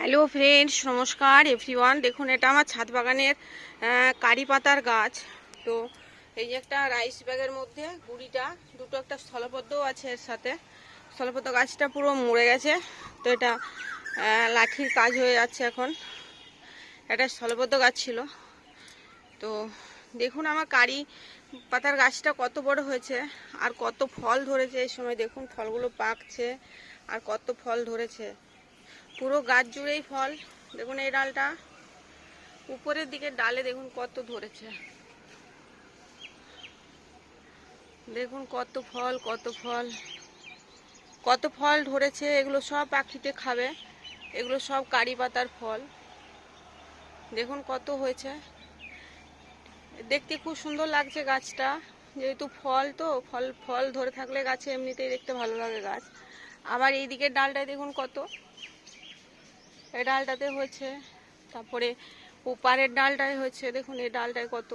Hello friends, নমস্কার everyone দেখুন, এটা আমার ছাদ বাগানের কারি পাতার গাছ। তো এই যে একটা রাইস ব্যাগের মধ্যে গুড়িটা, দুটো একটা স্থলপদ্মও আছে এর সাথে। স্থলপদ্ম গাছটা পুরো মরে গেছে। তো এটা লাঠির কাজ হয়ে যাচ্ছে এখন। এটা স্থলপদ্ম গাছ ছিল। তো দেখুন, আমার কারি পাতার গাছটা কত বড় হয়েছে, আর কত ফল ধরেছে এই সময়। দেখুন, ফলগুলো পাকছে, আর কত ফল ধরেছে। পুরো গাছ জুড়েই ফল। দেখুন এই ডালটা। উপরের দিকে ডালে দেখুন কত ধরেছে। দেখুন কত ফল কত ফল। কত ফল ধরেছে, এগুলো সব পাখিতে খাবে। এগুলো সব কারি পাতার ফল। দেখুন কত হয়েছে। দেখতে খুব সুন্দর লাগছে গাছটা। যেহেতু ফল তো, ফল ফল ধরে থাকলে গাছে এমনিতেই দেখতে ভালো লাগে গাছ। আবার এই দিকের ডালটায় দেখুন কত। এই ডালটাতে হয়েছে। তারপরে ওপারের ডালটায় হয়েছে। দেখুন, এই ডালটায় কত,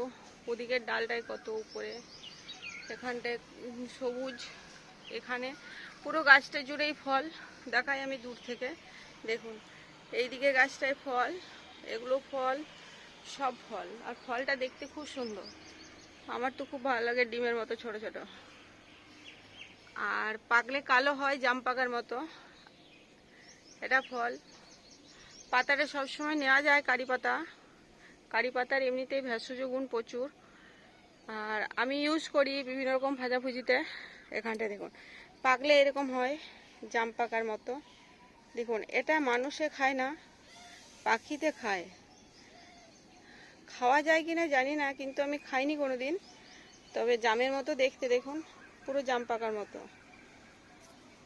ওদিকের ডালটায় কত উপরে। এখানটায় সবুজ, এখানে পুরো গাছটা জুড়েই ফল। দেখাই আমি দূর থেকে। দেখুন এই এইদিকে গাছটায় ফল, এগুলো ফল, সব ফল। আর ফলটা দেখতে খুব সুন্দর। আমার তো খুব ভালো লাগে ডিমের মতো ছোট ছোট। আর পাকলে কালো হয় জাম পাকার মতো। এটা ফল। পাতাটা সবসময় নেওয়া যায় কারি পাতা। কারি পাতার এমনিতেই ভেষজ গুণ প্রচুর। আর আমি ইউজ করি বিভিন্ন রকম ভাজাভুজিতে। এখানটা দেখুন, পাকলে এরকম হয়, জাম পাকার মতো। দেখুন, এটা মানুষে খায় না, পাখিতে খায়। খাওয়া যায় কি না জানি না, কিন্তু আমি খাইনি কোনো দিন তবে জামের মতো দেখতে দেখুন, পুরো জাম পাকার মতো।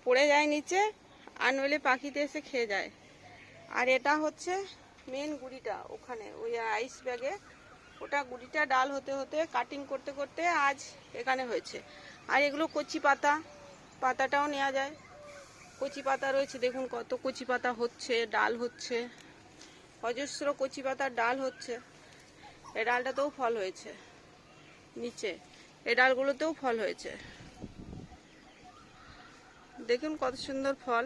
পড়ে যায় নিচে, আর নইলে পাখিতে এসে খেয়ে যায়। আর এটা হচ্ছে মেন গুড়িটা ওখানে, ওই আইস ব্যাগে ওটা গুড়িটা ডাল হতে হতে কাটিং করতে করতে আজ এখানে হয়েছে। আর এগুলো কচি পাতা, পাতাটাও নেওয়া যায়। কচি পাতা রয়েছে, দেখুন কত কচি পাতা হচ্ছে, ডাল হচ্ছে। অজস্র কচি পাতার ডাল হচ্ছে। এ ডালটাতেও ফল হয়েছে, নিচে। এ ডালগুলোতেও ফল হয়েছে। দেখুন কত সুন্দর ফল।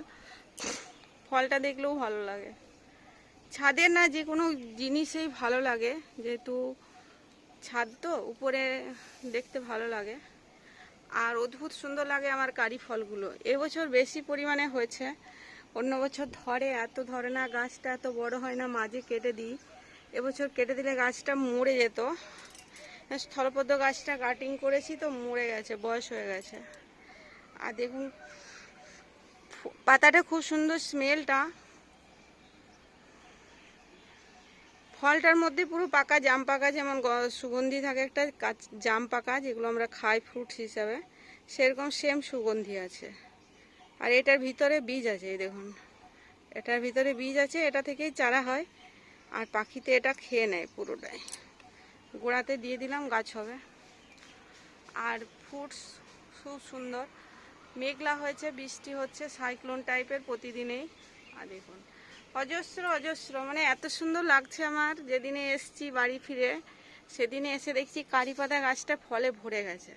ফলটা দেখলেও ভালো লাগে। ছাদের না যে কোনো জিনিসেই ভালো লাগে, যেহেতু ছাদ তো উপরে দেখতে ভালো লাগে। আর অদ্ভুত সুন্দর লাগে আমার কারি ফলগুলো। এবছর বেশি পরিমাণে হয়েছে। অন্য বছর ধরে এত ধরে না, গাছটা এত বড় হয় না, মাঝে কেটে দিই। এবছর কেটে দিলে গাছটা মরে যেত। স্থলপদ্ম গাছটা কাটিং করেছি তো মরে গেছে, বয়স হয়ে গেছে। আর দেখুন পাতাটা খুব সুন্দর স্মেলটা ফলটার মধ্যে পুরো পাকা জাম পাকা যেমন সুগন্ধি থাকে একটা জাম পাকা, যেগুলো আমরা খাই ফ্রুটস হিসাবে, সেরকম সেম সুগন্ধি আছে। আর এটার ভিতরে বীজ আছে, এই দেখুন। এটার ভিতরে বীজ আছে, এটা থেকেই চারা হয়। আর পাখিতে এটা খেয়ে নেয় পুরোটাই। গোড়াতে দিয়ে দিলাম, গাছ হবে। আর ফ্রুটস খুব সুন্দর। মেঘলা হয়েছে, বৃষ্টি হচ্ছে সাইক্লোন টাইপের প্রতিদিনেই। আর দেখুন অজস্র অজস্র। মানে এত সুন্দর লাগছে আমার। যেদিনে এসছি বাড়ি ফিরে, সেদিনে এসে দেখছি কারি পাতা গাছটা ফলে ভরে গেছে।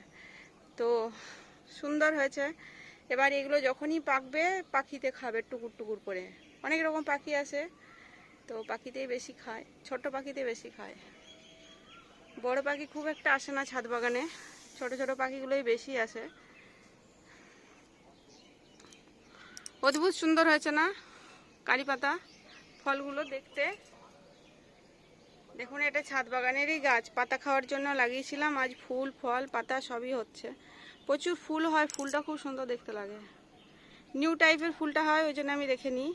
তো সুন্দর হয়েছে। এবার এগুলো যখনই পাকবে, পাখিতে খাবে টুকুর টুকুর করে। অনেক রকম পাখি আছে। তো পাখিতেই বেশি খায়। ছোট পাখিতে বেশি খায়। বড় পাখি খুব একটা আসে না ছাদ বাগানে। ছোট ছোট পাখিগুলোই বেশি আসে। অদ্ভুত সুন্দর হয়েছে না? কারি পাতা ফলগুলো দেখতে। দেখুন, এটা ছাদ বাগানেরই গাছ। পাতা খাওয়ার জন্য লাগিয়েছিলাম। আজ ফুল, ফল, পাতা সবই হচ্ছে। প্রচুর ফুল হয়, ফুলটা খুব সুন্দর দেখতে লাগে। নিউ টাইপের ফুলটা হয়, ওই জন্য আমি রেখে নিই।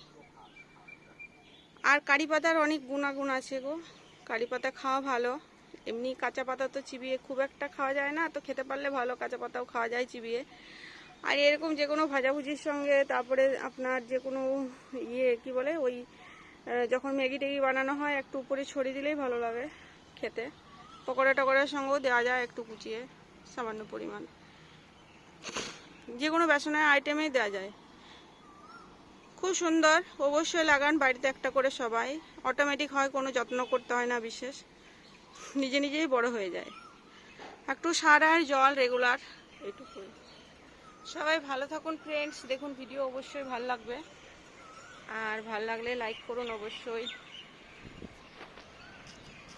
আর কারি পাতার অনেক গুণাগুণ আছে গো। কারি পাতা খাওয়া ভালো। এমনি কাঁচা পাতা তো চিবিয়ে খুব একটা খাওয়া যায় না, তো খেতে পারলে ভালো কাঁচা পাতাও খাওয়া যায় চিবিয়ে। আর এরকম যে কোনো ভাজাভুজির সঙ্গে তারপরে আপনার যে কোনো ইয়ে কি বলে, ওই যখন ম্যাগি ট্যাগি বানানো হয়, একটু উপরে ছড়িয়ে দিলেই ভালো লাগে খেতে। পকোড়া টকোড়ার সঙ্গেও দেওয়া যায় একটু কুচিয়ে, সামান্য পরিমাণ। যে কোনো বেসনের আইটেমেই দেওয়া যায়। খুব সুন্দর, অবশ্যই লাগান বাড়িতে একটা করে সবাই। অটোমেটিক হয়, কোনো যত্ন করতে হয় না বিশেষ। নিজে নিজেই বড় হয়ে যায়। একটু সার আর জল রেগুলার, এইটুকুই। সবাই ভালো থাকুন ফ্রেন্ডস দেখুন ভিডিও অবশ্যই ভালো লাগবে। আর ভালো লাগলে লাইক করুন অবশ্যই।